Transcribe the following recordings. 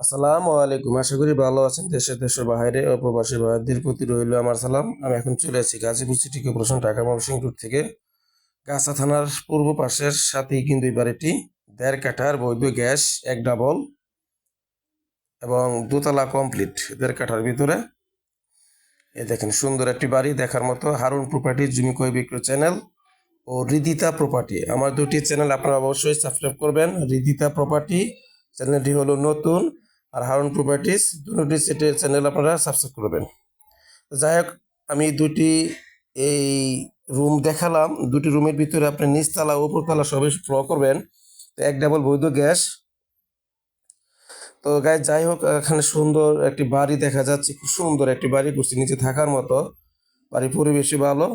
আসসালামু আলাইকুম। আশা করি ভালো আছেন। দেশে, দেশের বাইরে ও প্রবাসী ভাইদের প্রতি রইল আমার সালাম। আমি এখন চলে আছি Gazipur city corporation Dhaka Mymensingh route থেকে। গাছা থানার পূর্ব পাশের সাথেই কিন্তু এই বাড়িটি দেড় কাঠার বৈধ গ্যাস, এক ডাবল এবং দোতলা কমপ্লিট দেড় কাঠার ভিতরে। এ দেখেন, সুন্দর একটি বাড়ি দেখার মতো। হারুন প্রপার্টি জুমি ক্রয় বিক্রয় চ্যানেল ও রিদিতা প্রপার্টি আমার দুটি চ্যানেল আপনারা অবশ্যই সাবস্ক্রাইব করবেন। রিদিতা প্রপার্টি চ্যানেলটি হলো নতুন। আর হারুন প্রপার্টিস দুটি সেটের চ্যানেল আপনারা সাবস্ক্রাইব করবেন। যাই হোক, আমি দুটি এই রুম দেখালাম। দুটি রুমের ভিতরে আপনি নিচতলা, উপরতলা সবই ফ্লো করবেন। তো এক ডাবল বৈধ গ্যাস। তো গায়ে যাই হোক, এখানে সুন্দর একটি বাড়ি দেখা যাচ্ছে। খুব সুন্দর একটি বাড়ি করছে নিচে থাকার মতো। বাড়ির পরিবেশই ভালো।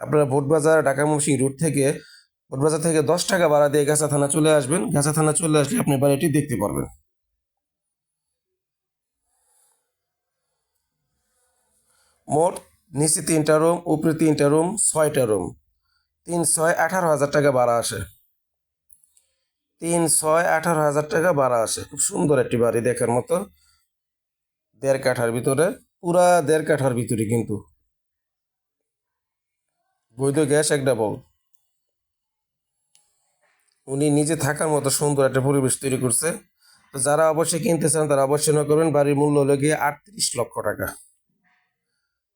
আপনারা ভোটবাজার, ঢাকা মুন্সিং রুট থেকে, ভোটবাজার থেকে দশ টাকা ভাড়া দিয়ে গাছা থানা চলে আসবেন। গাছা থানা চলে আসলে আপনি বাড়িটি দেখতে পারবেন। মোট নিচে তিনটা রুম উপরে তিনটা রুম ছয়টা রুম তিন ছয় আঠারো হাজার টাকা ভাড়া আসে। তিন ছয় আঠারো হাজার টাকা ভাড়া আসে। খুব সুন্দর একটি বাড়ি দেখার মতো। দেড় কাঠার ভিতরে, পুরা দেড় কাঠার ভিতরে কিন্তু। বৈধ গ্যাস এক ডাবল উনি নিজে থাকার মতো সুন্দর একটা পরিবেশ তৈরি করছে। তো যারা অবশ্যই কিনতে চান, তারা অবশ্যই না করবেন। বাড়ির মূল্য হলো গিয়ে আটত্রিশ লক্ষ টাকা।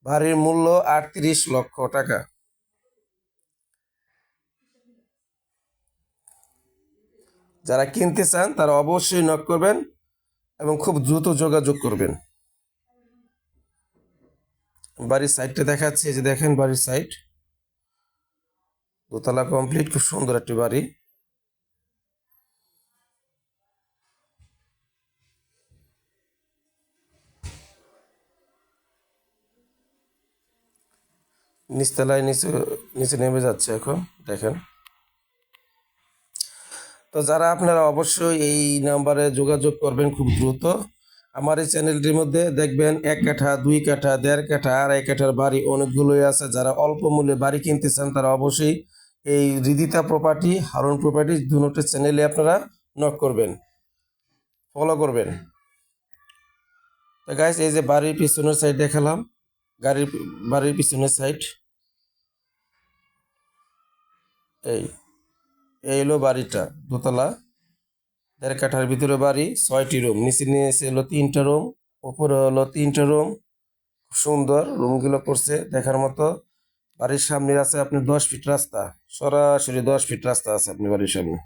বাড়ির মূল্য আটত্রিশ লক্ষ টাকা। যারা কিনতে চান, তারা অবশ্যই নক করবেন এবং খুব দ্রুত যোগাযোগ করবেন। বাড়ির সাইডটা দেখাচ্ছি যে দেখেন বাড়ির সাইড দোতলা কমপ্লিট খুব সুন্দর একটি বাড়ি। নিচতলায় নিচে নিচে নেমে যাচ্ছে এখন, দেখেন। তো যারা আপনারা অবশ্যই এই নাম্বারে যোগাযোগ করবেন খুব দ্রুত, আমার এই চ্যানেলটির মধ্যে দেখবেন এক কাঠা, দুই কাঠা, দেড় কাঠা, আড়াই কাঠার বাড়ি অনেকগুলোই আছে। যারা অল্প মূল্যে বাড়ি কিনতে চান, তারা অবশ্যই এই হৃদিতা প্রপার্টি হারুন প্রপার্টি দুটো চ্যানেলে আপনারা নক করবেন ফলো করবেন। তো গাইস এই যে বাড়ির পিছনের সাইড দেখালাম, গাড়ির বাড়ির পিছনের সাইড এই এই হলো বাড়িটা, দোতলা। দেড় কাঠার ভিতরে বাড়ি, ছয়টি রুম নিচে নিয়েছে হলো তিনটা রুম উপরে হলো তিনটা রুম সুন্দর রুমগুলো করছে, দেখার মতো। বাড়ির সামনে আছে আপনি দশ ফিট রাস্তা, সরাসরি দশ ফিট রাস্তা আছে আপনি বাড়ির সামনে।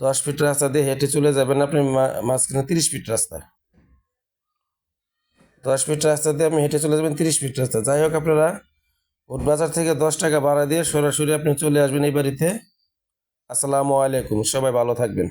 দশ ফিট রাস্তা দিয়ে হেঁটে চলে যাবেন আপনি মাঝখানে তিরিশ ফিট রাস্তা। দশ ফিট রাস্তা দিয়ে আপনি হেঁটে চলে যাবেন তিরিশ ফিট রাস্তা। যাই হোক আপনারা ভোট বাজার থেকে দশ টাকা ভাড়া দিয়ে সরাসরি আপনি চলে আসবেন এই বাড়িতে। আসসালামু আলাইকুম, সবাই ভালো থাকবেন।